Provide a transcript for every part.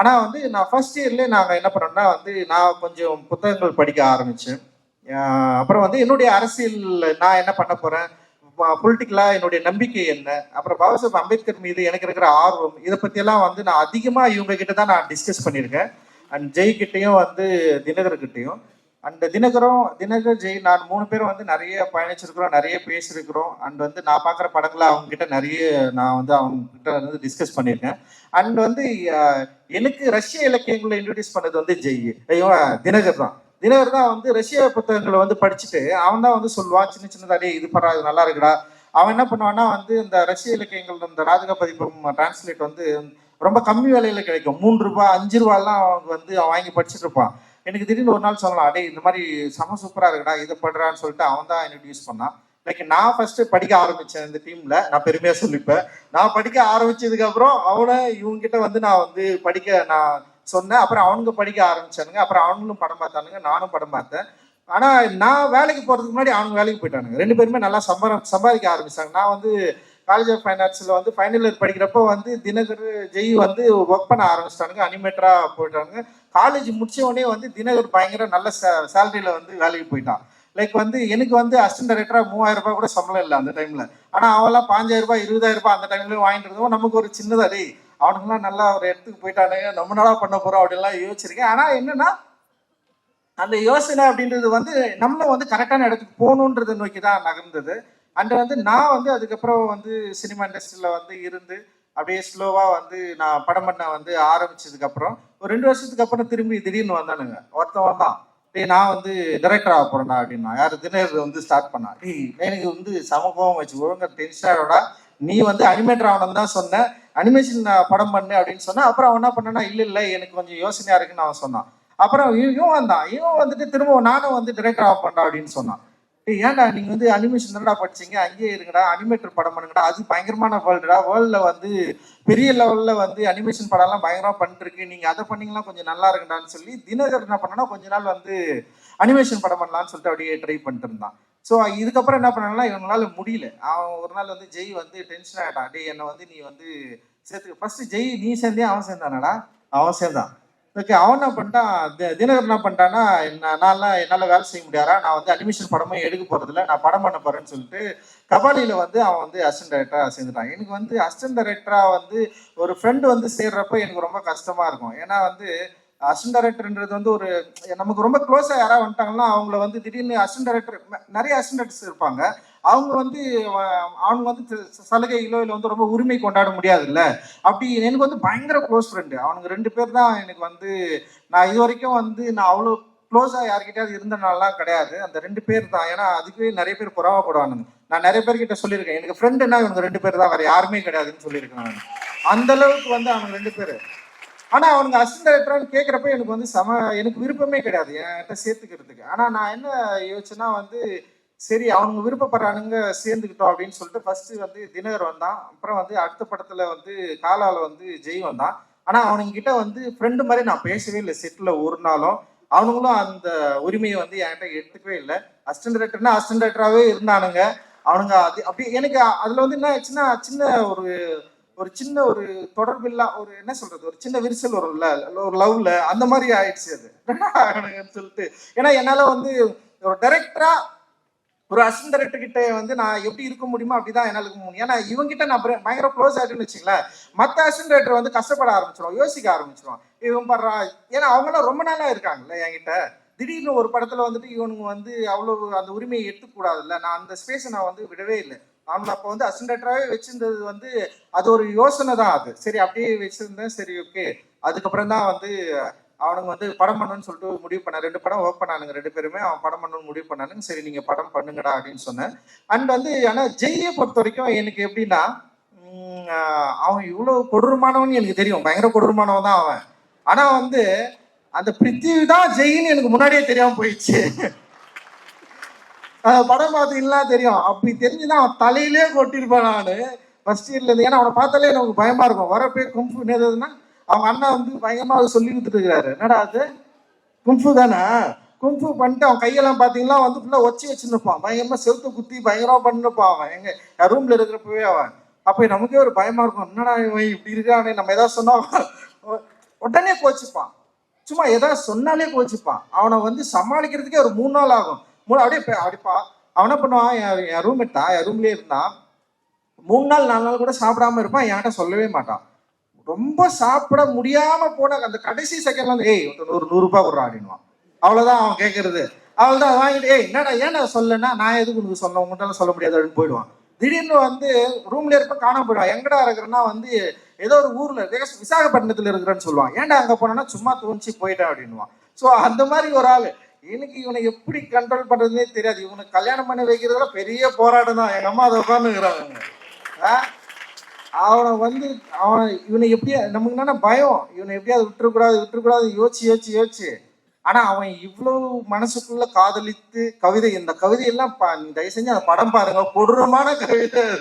ஆனால் வந்து நான் ஃபர்ஸ்ட் இயர்லேயே நாங்கள் என்ன பண்ணோம்னா வந்து நான் கொஞ்சம் புத்தகங்கள் படிக்க ஆரம்பித்தேன் அப்புறம் வந்து என்னுடைய அரசியல் நான் என்ன பண்ண போகிறேன் பொலிட்டிக்கலாக என்னுடைய நம்பிக்கை என்ன? அப்புறம் பாபா சாஹேப் அம்பேத்கர் மீது எனக்கு இருக்கிற ஆர்வம் இதை பற்றியெல்லாம் வந்து நான் அதிகமாக இவங்க கிட்ட தான் நான் டிஸ்கஸ் பண்ணியிருக்கேன். அண்ட் ஜெய்கிட்டையும் வந்து திடகர்கிட்டேயும் அண்ட் தினகரும் தினகர் ஜெய் நான் மூணு பேரும் வந்து நிறைய பயணிச்சிருக்கிறோம் நிறைய பேசியிருக்கிறோம். அண்ட் வந்து நான் பார்க்குற படங்களை அவங்க கிட்ட நிறைய நான் வந்து அவங்க கிட்ட வந்து டிஸ்கஸ் பண்ணியிருக்கேன். அண்ட் வந்து எனக்கு ரஷ்ய இலக்கியங்களை இன்ட்ரடியூஸ் பண்ணது வந்து ஜெய். ஐயோ தினகர் தான். தினகர் தான் வந்து ரஷ்ய புத்தகங்களை வந்து படிச்சுட்டு அவன் தான் வந்து சொல்லுவான் சின்ன சின்னதாக இது பரா இது நல்லா இருக்குடா. அவன் என்ன பண்ணுவான்னா வந்து இந்த ரஷ்ய இலக்கியங்கள் இந்த ராஜக பதிப்பம் டிரான்ஸ்லேட் வந்து ரொம்ப கம்மி விலையில கிடைக்கும். மூன்று ரூபாய் அஞ்சு ரூபாய்லாம் அவங்க வந்து அவன் வாங்கி படிச்சுட்டு இருப்பான். எனக்கு திடீர்னு ஒரு நாள் சொல்லலாம் அடே இந்த மாதிரி செம சூப்பராக இருக்குடா இதை படுறான்னு சொல்லிட்டு அவன் தான் இன்ட்ரடியூஸ் பண்ணான். லைக் நான் ஃபர்ஸ்ட் படிக்க ஆரம்பிச்சேன் இந்த டீம்ல நான் பெருமையா சொல்லிப்பேன். நான் படிக்க ஆரம்பிச்சதுக்கு அப்புறம் அவனை இவங்ககிட்ட வந்து நான் வந்து படிக்க நான் சொன்னேன். அப்புறம் அவனுங்க படிக்க ஆரம்பிச்சானுங்க. அப்புறம் அவனுங்களும் படம் பார்த்தானுங்க. நானும் படம் பார்த்தேன். ஆனா நான் வேலைக்கு போறதுக்கு முன்னாடி அவனுங்க வேலைக்கு போயிட்டானுங்க. ரெண்டு பேருமே நல்லா சம்பாரம் சம்பாதிக்க ஆரம்பிச்சாங்க. நான் வந்து காலேஜ் ஆஃப் ஃபைன் ஆர்ட்ஸில் வந்து ஃபைனல் இயர் படிக்கிறப்போ வந்து தினகர் ஜெய் வந்து ஒர்க் பண்ண ஆரம்பிச்சிட்டானுங்க அனிமேட்டராக போயிட்டானுங்க. காலேஜ் முடிச்ச உடனே வந்து தினகர் பயங்கர நல்ல சேலரியில் வந்து வேலைக்கு போயிட்டான். லைக் வந்து எனக்கு வந்து அசிஸ்டன்ட் டைரக்டராக மூவாயிரம் ரூபாய் கூட சம்பளம் இல்லை அந்த டைமில் ஆனால் அவெல்லாம் பாஞ்சாயிரம் ரூபாய் இருபதாயிரம் ரூபாய் அந்த டைம்ல வாங்கிட்டு இருந்தோம் நமக்கு ஒரு சின்னதாக டேய் அவனுங்களாம் நல்லா ஒரு இடத்துக்கு போயிட்டானுங்க நம்ம நாளாக பண்ண போகிறோம் அப்படின்லாம் யோசிச்சிருக்கேன். ஆனால் என்னென்னா அந்த யோசனை அப்படின்றது வந்து நம்மளும் வந்து கரெக்டான இடத்துக்கு போகணுன்றதை நோக்கி தான் நகர்ந்தது. அண்ட் வந்து நான் வந்து அதுக்கப்புறம் வந்து சினிமா இண்டஸ்ட்ரியில் வந்து இருந்து அப்படியே ஸ்லோவாக வந்து நான் படம் பண்ண வந்து ஆரம்பிச்சதுக்கப்புறம் ஒரு ரெண்டு வருஷத்துக்கு அப்புறம் திரும்பி திடீர்னு வந்தானுங்க. ஒருத்தன் வந்தான். டேய் நான் வந்து டைரக்டர் ஆக போறேன்டா அப்படின்னா. யார் தினேர் வந்து ஸ்டார்ட் பண்ணா? டேய் எனக்கு வந்து சமபவம் வச்சு ஒழுங்காக டென்ஷனோட நீ வந்து அனிமேட்டர் ஆகணும் தான் சொன்ன. அனிமேஷன் படம் பண்ணு அப்படின்னு சொன்னா அப்புறம் அவன் என்ன பண்ணனா இல்லை இல்லை எனக்கு கொஞ்சம் யோசனையாக இருக்குன்னு அவன் சொன்னான். அப்புறம் இவன் இவன் வந்தான். இவன் வந்துட்டு திரும்ப நானும் வந்து டைரக்டர் ஆக பண்ணா அப்படின்னு சொன்னான். ஏன்டா நீங்க வந்து அனிமேஷன் தானடா படிச்சீங்க? அங்கேயே இருங்கடா அனிமேட்டர் படம் பண்ணுங்கடா. அது பயங்கரமான வேர்ல்டுடா வேர்ல்ட்ல வந்து பெரிய லெவல்ல வந்து அனிமேஷன் படம்லாம் பயங்கரமா பண்ணிருக்கு நீங்க அதை பண்ணீங்கன்னா கொஞ்சம் நல்லா இருக்குடான்னு சொல்லி தினகர் என்ன பண்ணனா கொஞ்ச நாள் வந்து அனிமேஷன் படம் பண்ணலாம்னு சொல்லிட்டு அப்படியே ட்ரை பண்ணிட்டு இருந்தான். ஸோ இதுக்கப்புறம் என்ன பண்ணாங்கன்னா இவங்களால முடியல. அவன் ஒரு நாள் வந்து ஜெய் வந்து டென்ஷன் ஆகிட்டான் டே என்னை வந்து நீ வந்து சேர்த்து ஃபர்ஸ்ட் ஜெய் நீ சேர்ந்தே அவன் சேர்ந்தானடா. அவன் சேர்ந்தான். ஓகே அவன் என்ன பண்ணிட்டான்? தி- தினகர் என்ன பண்ணிட்டான்னா என்னால நான்லாம் என்னால் வேலை செய்ய முடியாதா? நான் வந்து அனிமேஷன் படமும் எடுக்க போகிறதில்ல நான் படம் பண்ண போகிறேன்னு சொல்லிட்டு கபாலியில் வந்து அவன் வந்து அசிஸ்டன்ட் டைரக்டராக சேர்ந்துட்டான். எனக்கு வந்து அசிஸ்டன்ட் டைரக்டராக வந்து ஒரு ஃப்ரெண்டு வந்து சேர்றப்ப எனக்கு ரொம்ப கஷ்டமாக இருக்கும். ஏன்னா வந்து அசிஸ்டன்ட் டைரக்டர்ன்றது வந்து ஒரு நமக்கு ரொம்ப க்ளோஸாக யாராவது வந்துட்டாங்கன்னா அவங்கள வந்து திடீர்னு அசிஸ்டன்ட் டைரக்டர் நிறைய அசிஸ்டன்ட் டைரக்டர்ஸ் இருப்பாங்க. அவங்க வந்து அவங்க வந்து சலுகைகளோ இல்லை வந்து ரொம்ப உரிமை கொண்டாட முடியாதுல்ல. அப்படி எனக்கு வந்து பயங்கர க்ளோஸ் ஃப்ரெண்டு அவனுக்கு ரெண்டு பேர் தான் எனக்கு வந்து நான் இது வரைக்கும் வந்து நான் அவ்வளோ க்ளோஸாக யார்கிட்டயாவது இருந்தனாலாம் கிடையாது. அந்த ரெண்டு பேர் தான். ஏன்னா அதுக்கே நிறைய பேர் புறாவப்படுவானுங்க நான் நிறைய பேர்கிட்ட சொல்லியிருக்கேன். எனக்கு ஃப்ரெண்டுன்னா இவங்க ரெண்டு பேர் தான். வேறு யாருமே கிடையாதுன்னு சொல்லியிருக்கேன் நான். அந்த அளவுக்கு வந்து அவனுங்க ரெண்டு பேர். ஆனால் அவனுங்க அசிஸ்டன்ட் டைரக்டர்னு கேட்குறப்ப எனக்கு வந்து சம எனக்கு விருப்பமே கிடையாது. என்கிட்ட சேர்த்துக்கிறதுக்கு. ஆனால் நான் என்ன யோசிச்சேன்னா வந்து சரி அவனுங்க விருப்பப்படுறானுங்க சேர்ந்துக்கிட்டோம் அப்படின்னு சொல்லிட்டு ஃபர்ஸ்ட் வந்து தினகர் வந்தான். அப்புறம் வந்து அடுத்த படத்துல வந்து காலால வந்து ஜெய் வந்தான். ஆனா அவனுங்க கிட்ட வந்து ஃப்ரெண்டு மாதிரி நான் பேசவே இல்லை. செட்டில் ஒரு நாளும் அவனுங்களும் அந்த உரிமையை வந்து என்கிட்ட எடுத்துக்கவே இல்லை. அசிஸ்டன்ட் டேரக்டர்னா அசிஸ்டன்ட் டேரக்டராகவே இருந்தானுங்க. அவனுங்க அது அப்படி எனக்கு அதுல வந்து என்ன ஆச்சுன்னா சின்ன ஒரு ஒரு சின்ன ஒரு தொடர்பில்லா ஒரு என்ன சொல்றது ஒரு சின்ன விரிசல் வரும்ல ஒரு லவ்ல அந்த மாதிரி ஆயிடுச்சு அது. சொல்லிட்டு. ஏன்னா என்னால வந்து ஒரு டைரக்டரா ஒரு அசுந்தரட்டு கிட்ட வந்து நான் எப்படி இருக்க முடியுமோ அப்படிதான் என்னால இருக்க முடியும். ஏன்னா இவங்கிட்ட நான் பயங்கர க்ளோஸ் ஆயிட்டுன்னு வச்சுங்களேன் மத்த அசிஸ்டன்ட் வந்து கஷ்டப்பட ஆரம்பிச்சிடும் யோசிக்க ஆரம்பிச்சிடும் இவன் படுறா ஏன்னா அவங்களாம் ரொம்ப நாளா இருக்காங்கல்ல என்கிட்ட. திடீர்னு ஒரு படத்துல வந்துட்டு இவனுங்க வந்து அவ்வளவு அந்த உரிமையை எடுத்துக்கூடாதுல்ல. நான் அந்த ஸ்பேஸை நான் வந்து விடவே இல்லை. அவன் அப்போ வந்து அசிஸ்டன்டாகவே வச்சிருந்தது வந்து அது ஒரு யோசனை தான் அது. சரி அப்படியே வச்சிருந்தேன் சரி ஓகே அதுக்கப்புறம் தான் வந்து அவனுங்க வந்து படம் பண்ணணும்னு சொல்லிட்டு முடிவு பண்ண ரெண்டு படம் ஒர்க் பண்ணானுங்க ரெண்டு பேருமே. அவன் படம் பண்ணணும்னு முடிவு பண்ணானுங்க. சரி நீங்க படம் பண்ணுங்கடா அப்படின்னு சொன்னேன். அண்ட் வந்து ஆனா ஜெய்யை பொறுத்த வரைக்கும் எனக்கு எப்படின்னா அவன் இவ்வளவு கொடூரமானவன் எனக்கு தெரியும். பயங்கர கொடூரமானவன் தான் அவன். ஆனா வந்து அந்த பிருத்திவி தான் ஜெயின்னு எனக்கு முன்னாடியே தெரியாம போயிடுச்சு. படம் பார்த்தீங்கன்னா தெரியும். அப்படி தெரிஞ்சுதான் அவன் தலையிலே கொட்டிருப்பான் நான். ஃபர்ஸ்ட் இயர்ல இருந்து. ஏன்னா அவனை பார்த்தாலே எனக்கு பயமா இருக்கும். வரப்பே கும்பு நேரதுன்னா அவங்க அண்ணா வந்து பயங்கரமா அதை சொல்லி கொடுத்துட்டு இருக்கிறாரு என்னடா அது? கும்ஃபு தானே? கும்ஃபு பண்ணிட்டு அவன் கையெல்லாம் பார்த்தீங்கன்னா வந்து ஃபுல்லாக ஒச்சி வச்சுருப்பான் பயங்கரமா செவுத்து குத்தி பயங்கரமா பண்ணிருப்பான் அவன். எங்க என் ரூம்ல இருக்கிறப்பவே அவன். அப்போ நமக்கே ஒரு பயமா இருக்கும். என்னடா இவன் இப்படி இருக்கானே? நம்ம ஏதாவது சொன்னா உடனே கோச்சிப்பான். சும்மா ஏதாவது சொன்னாலே கோச்சிப்பான். அவனை வந்து சமாளிக்கிறதுக்கே ஒரு மூணு நாள் ஆகும். மூணு அப்படியே பே- அப்படிப்பா. பண்ணுவான்? என் என் ரூம்மேட் என் ரூம்லேயே இருந்தான். மூணு நாள் நாலு நாள் கூட சாப்பிடாம இருப்பான். என்கிட்ட சொல்லவே மாட்டான். ரொம்ப சாப்பிட முடியாம போன அந்த கடைசி செகண்ட்ல வந்து ஏய் ஒரு நூறு நூறு ரூபாய் கொடுறா அப்படின்வான் அவ்வளவுதான் அவன் கேட்கறது அவ்வளவுதான் வாங்கிட்டு ஏய் என்னடா ஏன்டா சொல்லனா நான் எதுக்கு உனக்கு சொல்ல உங்கள்கிட்ட சொல்ல முடியாது அப்படின்னு போயிடுவான். திடீர்னு வந்து ரூம்ல இருப்ப காணாம போயிடுவான். எங்கடா இருக்கிறேன்னா வந்து ஏதோ ஒரு ஊர்ல விசாகப்பட்டினத்துல இருக்கிறேன்னு சொல்லுவான். ஏன்டா அங்க போனேன்னா சும்மா தோணிச்சு போயிட்டேன் அப்படின்வான் ஸோ அந்த மாதிரி ஒரு ஆள். எனக்கு இவனை எப்படி கண்ட்ரோல் பண்றதுன்னே தெரியாது. இவனுக்கு கல்யாணம் பண்ணி வைக்கிறதுல பெரிய போராட்டம் தான் எங்க அம்மா அதை உட்காந்துக்கிறாங்க அவனை வந்து அவன் இவனை எப்படியா நமக்கு என்னன்னா பயம். இவனை எப்படியாவது விட்டுறக்கூடாது விட்டுறக்கூடாது யோசிச்சு யோசிச்சு யோசிச்சு. ஆனா அவன் இவ்வளவு மனசுக்குள்ள காதலித்து கவிதை இந்த கவிதையெல்லாம் பா- தயவு செஞ்சு அந்த படம் பாருங்க. கொடூரமான கவிதை அது.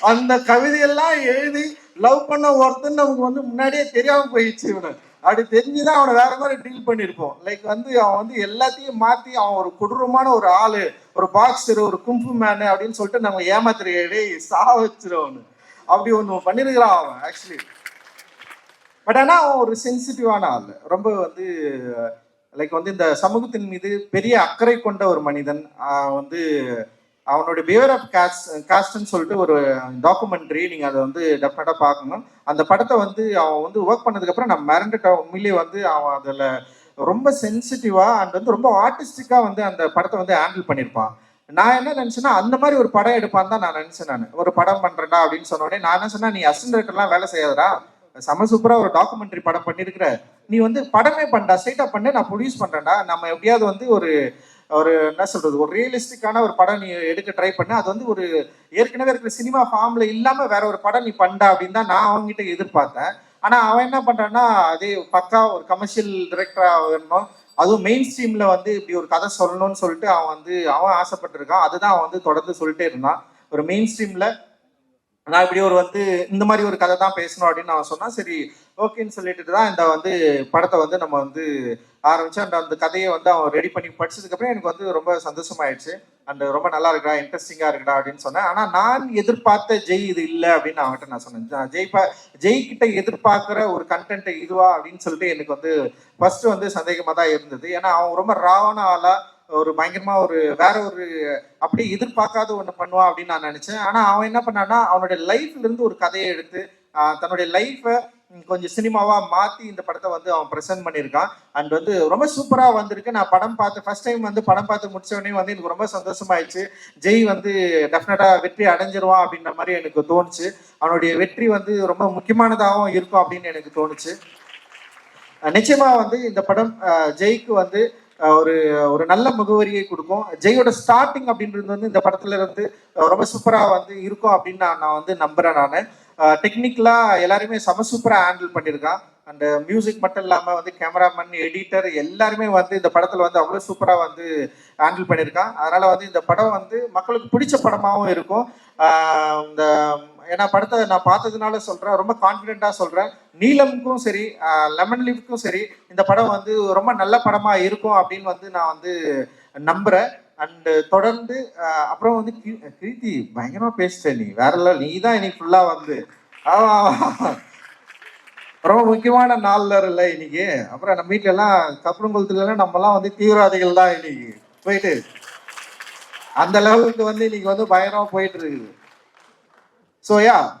அந்த கவிதையெல்லாம் எழுதி லவ் பண்ண ஒருத்தன் நமக்கு வந்து முன்னாடியே தெரியாம போயிடுச்சு இவனை. அப்படி தெரிஞ்சுதான் அவனை வேற மாதிரி டீல் பண்ணியிருப்போம். லைக் வந்து அவன் வந்து எல்லாத்தையும் மாத்தி அவன் ஒரு கொடூரமான ஒரு ஆளு ஒரு பாக்ஸர் ஒரு கும்பு மேனு அப்படின்னு சொல்லிட்டு நம்ம ஏமாத்துறையே சா வச்சிருவனு அப்படி ஒன்று பண்ணிருக்கிறான் அவன் ஆக்சுவலி பட் ஆனால் அவன் ஒரு சென்சிட்டிவான ஆள். ரொம்ப வந்து லைக் வந்து இந்த சமூகத்தின் மீது பெரிய அக்கறை கொண்ட ஒரு மனிதன். வந்து அவனுடைய பிஹேவியர் ஆஃப் காஸ்ட் காஸ்ட்னு சொல்லிட்டு ஒரு டாக்குமெண்ட்ரி நீங்கள் அதை வந்து டெஃபினட்டாக பார்க்கணும். அந்த படத்தை வந்து அவன் வந்து ஒர்க் பண்ணதுக்கப்புறம் நான் மிரண்டுட்டேன் உண்மையிலேயே வந்து அவன் அதில் ரொம்ப சென்சிட்டிவாக அண்ட் வந்து ரொம்ப ஆர்டிஸ்டிக்காக வந்து அந்த படத்தை வந்து ஹேண்டில் பண்ணியிருப்பான். நான் என்ன நினச்சேன்னா அந்த மாதிரி ஒரு படம் எடுப்பான்னு தான் நான் நினச்சேன் நான். ஒரு படம் பண்றேன்டா அப்படின்னு சொன்ன உடனே நான் என்ன சொன்னா நீ அசிஸ்டன்ட்லாம் வேலை செய்யாதடா. செம சூப்பராக ஒரு டாக்குமெண்ட்ரி படம் பண்ணிருக்கிற நீ வந்து படமே பண்ணா ஸ்ட்ரைட்டாக பண்ண நான் ப்ரொடியூஸ் பண்றேன்டா. நம்ம எப்படியாவது வந்து ஒரு ஒரு என்ன சொல்றது ஒரு ரியலிஸ்டிக்கான ஒரு படம் நீ எடுக்க ட்ரை பண்ண. அது வந்து ஒரு ஏற்கனவே இருக்கிற சினிமா ஃபார்ம்ல இல்லாம வேற ஒரு படம் நீ பண்ணா அப்படின்னு தான் நான் அவங்ககிட்ட எதிர்பார்த்தேன். ஆனா அவன் என்ன பண்றான்னா அதே பக்கா ஒரு கமர்ஷியல் டிரெக்டரா வேணும் அதுவும் மெயின் ஸ்ட்ரீம்ல வந்து இப்படி ஒரு கதை சொல்லணும்னு சொல்லிட்டு அவன் வந்து அவன் ஆசைப்பட்டிருக்கான். அதுதான் அவன் வந்து தொடர்ந்து சொல்லிட்டே இருந்தான். ஒரு மெயின் ஸ்ட்ரீம்ல நான் இப்படி ஒரு வந்து இந்த மாதிரி ஒரு கதை தான் பேசணும் அப்படின்னு அவன் சொன்னா சரி ஓகேன்னு சொல்லிட்டு தான் இந்த வந்து படத்தை வந்து நம்ம வந்து ஆரம்பிச்சு அந்த அந்த கதையை வந்து அவன் ரெடி பண்ணி படிச்சதுக்கு அப்புறம் எனக்கு வந்து ரொம்ப சந்தோஷமாயிடுச்சு. அண்ட் ரொம்ப நல்லா இருக்கா இன்ட்ரெஸ்டிங்கா இருக்கடா அப்படின்னு சொன்னேன். ஆனா நான் எதிர்பார்த்த ஜெய் இது இல்லை அப்படின்னு அவன்கிட்ட நான் சொன்னேன். ஜா- ஜெய் பா ஜெய் கிட்ட எதிர்பார்க்கிற ஒரு கண்டென்ட் இதுவா அப்படின்னு சொல்லிட்டு எனக்கு வந்து ஃபர்ஸ்ட் வந்து சந்தேகமா தான் இருந்தது. ஏன்னா அவன் ரொம்ப ராவண ஆளா ஒரு பயங்கரமா ஒரு வேற ஒரு அப்படியே எதிர்பார்க்காத ஒண்ணு பண்ணுவான் அப்படின்னு நான் நினைச்சேன். ஆனா அவன் என்ன பண்ணான்னா அவனுடைய லைஃப்ல இருந்து ஒரு கதையை எடுத்து தன்னுடைய லைஃப்பை கொஞ்சம் சினிமாவா மாத்தி இந்த படத்தை வந்து அவன் ப்ரெசென்ட் பண்ணியிருக்கான். அண்ட் வந்து ரொம்ப சூப்பரா வந்திருக்கு. நான் படம் பார்த்து ஃபர்ஸ்ட் டைம் வந்து படம் பார்த்து முடிச்சவனே வந்து எனக்கு ரொம்ப சந்தோஷமாயிடுச்சு. ஜெய் வந்து டெஃபினட்டா வெற்றி அடைஞ்சிருவான் அப்படின்ற மாதிரி எனக்கு தோணுச்சு. அவனுடைய வெற்றி வந்து ரொம்ப முக்கியமானதாகவும் இருக்கும் அப்படின்னு எனக்கு தோணுச்சு. நிச்சயமாக நிச்சயமா வந்து இந்த படம் ஜெய்க்கு வந்து ஒரு ஒரு நல்ல முகவரியை கொடுக்கும். ஜெயோட ஸ்டார்டிங் அப்படின்றது வந்து இந்த படத்துல இருந்து ரொம்ப சூப்பரா வந்து இருக்கும் அப்படின்னு நான் நான் வந்து நம்புறேன் நான். டெக்னிக்கலாக எல்லாருமே செம சூப்பராக ஹேண்டில் பண்ணியிருக்கான். அண்ட் மியூசிக் மட்டும் இல்லாமல் வந்து கேமராமேன் எடிட்டர் எல்லாருமே வந்து இந்த படத்தில் வந்து அவ்வளோ சூப்பராக வந்து ஹேண்டில் பண்ணியிருக்கான். அதனால் வந்து இந்த படம் வந்து மக்களுக்கு பிடிச்ச படமாகவும் இருக்கும். இந்த ஏன்னா படத்தை நான் பார்த்ததுனால சொல்கிறேன் ரொம்ப கான்ஃபிடெண்ட்டாக சொல்கிறேன் நீலமுக்கும் சரி லெமன் லீஃப்க்கும் சரி இந்த படம் வந்து ரொம்ப நல்ல படமாக இருக்கும் அப்படின்னு வந்து நான் வந்து நம்புகிறேன் அண்ட் uh, தொடர்ந்து uh, அப்புறம் வந்து கீ- பயங்கரமா பேசிட்ட நீ. வேற level. நீ தான் இன்னைக்கு ஃபுல்லா வந்து. ரொம்ப முக்கியமான நாளில் இல்ல இன்னைக்கு. அப்புறம் நம்ம வீட்டுல எல்லாம் கப்பரங்குளத்துல எல்லாம் நம்ம எல்லாம் வந்து தீவிரவாதிகள் தான் இன்னைக்கு. போயிட்டு. அந்த லெவலுக்கு வந்து இன்னைக்கு வந்து பயங்கரமா போயிட்டு இருக்குது. ஸோ யா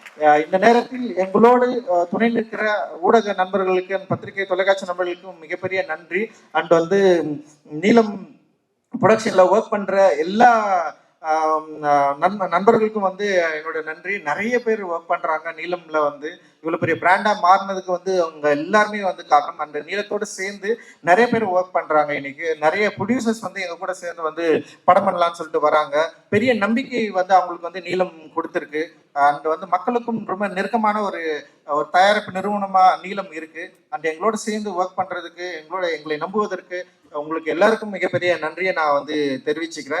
இந்த நேரத்தில் எங்களோடு துணை நிற்கிற ஊடக நண்பர்களுக்கு பத்திரிகை தொலைக்காட்சி நண்பர்களுக்கும் மிகப்பெரிய நன்றி. அண்ட் வந்து நீளம் நீலம் ப்ரொடக்ஷன்ல ஒர்க் பண்ற எல்லா நண்பர்களுக்கும் வந்து என்னோட நன்றி. நிறைய பேர் ஒர்க் பண்றாங்க. நீலம்ல வந்து இவ்வளோ பெரிய பிராண்டா மாறினதுக்கு வந்து அவங்க எல்லாருமே வந்து காரணம். அந்த நீளத்தோடு சேர்ந்து நிறைய பேர் ஒர்க் பண்றாங்க இன்னைக்கு. நிறைய ப்ரொடியூசர்ஸ் வந்து எங்க கூட சேர்ந்து வந்து படம் பண்ணலாம்னு சொல்லிட்டு வராங்க. பெரிய நம்பிக்கை வந்து அவங்களுக்கு வந்து நீளம் கொடுத்துருக்கு. அண்ட் வந்து மக்களுக்கும் ரொம்ப நெருக்கமான ஒரு ஒரு தயாரிப்பு நிறுவனமா நீளம் இருக்கு. அண்ட் எங்களோட சேர்ந்து ஒர்க் பண்றதுக்கு எங்களோட எங்களை நம்புவதற்கு உங்களுக்கு எல்லாருக்கும் மிகப்பெரிய நன்றியை நான் வந்து தெரிவிச்சுக்கிறேன்.